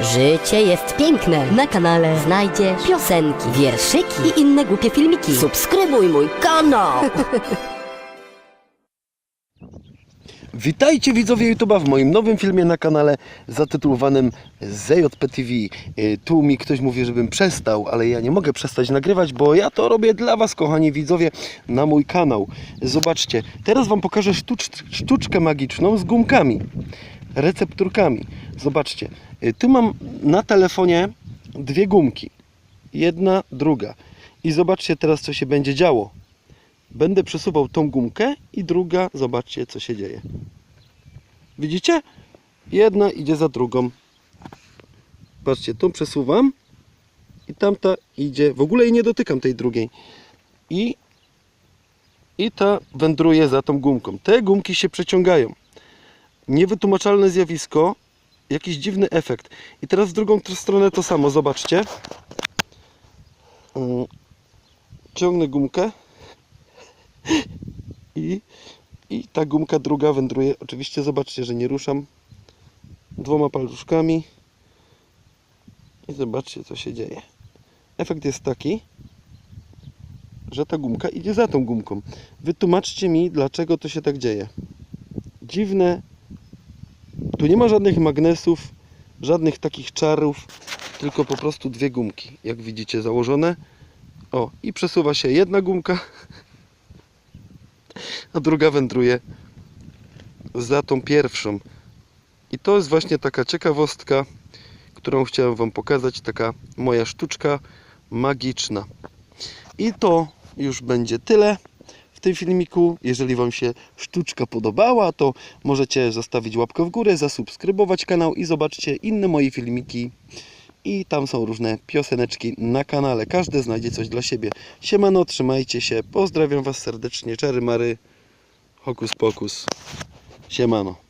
Życie jest piękne. Na kanale znajdziesz piosenki, wierszyki i inne głupie filmiki. Subskrybuj mój kanał. Witajcie widzowie YouTube'a w moim nowym filmie na kanale zatytułowanym ZJP TV. Y, Tu mi ktoś mówi, żebym przestał, ale ja nie mogę przestać nagrywać, bo ja to robię dla Was, kochani widzowie, na mój kanał. Zobaczcie, teraz Wam pokażę sztucz, sztuczkę magiczną z gumkami, recepturkami. Zobaczcie, y, tu mam na telefonie dwie gumki. Jedna, druga. I zobaczcie teraz, co się będzie działo. Będę przesuwał tą gumkę i druga, zobaczcie co się dzieje. Widzicie? Jedna idzie za drugą. Patrzcie, tą przesuwam i tamta idzie. W ogóle jej nie dotykam tej drugiej. I, i ta wędruje za tą gumką. Te gumki się przeciągają. Niewytłumaczalne zjawisko, jakiś dziwny efekt. I teraz w drugą stronę to samo, zobaczcie. Mm, Ciągnę gumkę i, i ta gumka druga wędruje. Oczywiście zobaczcie, że nie ruszam dwoma paluszkami i zobaczcie co się dzieje. Efekt jest taki, że ta gumka idzie za tą gumką. Wytłumaczcie mi, dlaczego to się tak dzieje. Dziwne. Tu nie ma żadnych magnesów, żadnych takich czarów, tylko po prostu dwie gumki, jak widzicie, założone. O, i przesuwa się jedna gumka, a druga wędruje za tą pierwszą. I to jest właśnie taka ciekawostka, którą chciałem Wam pokazać, taka moja sztuczka magiczna. I to już będzie tyle w tym filmiku. Jeżeli Wam się sztuczka podobała, to możecie zostawić łapkę w górę, zasubskrybować kanał i zobaczcie inne moje filmiki. I tam są różne pioseneczki na kanale. Każdy znajdzie coś dla siebie. Siemano, trzymajcie się. Pozdrawiam Was serdecznie. Czary Mary. Hokus pokus. Siemano.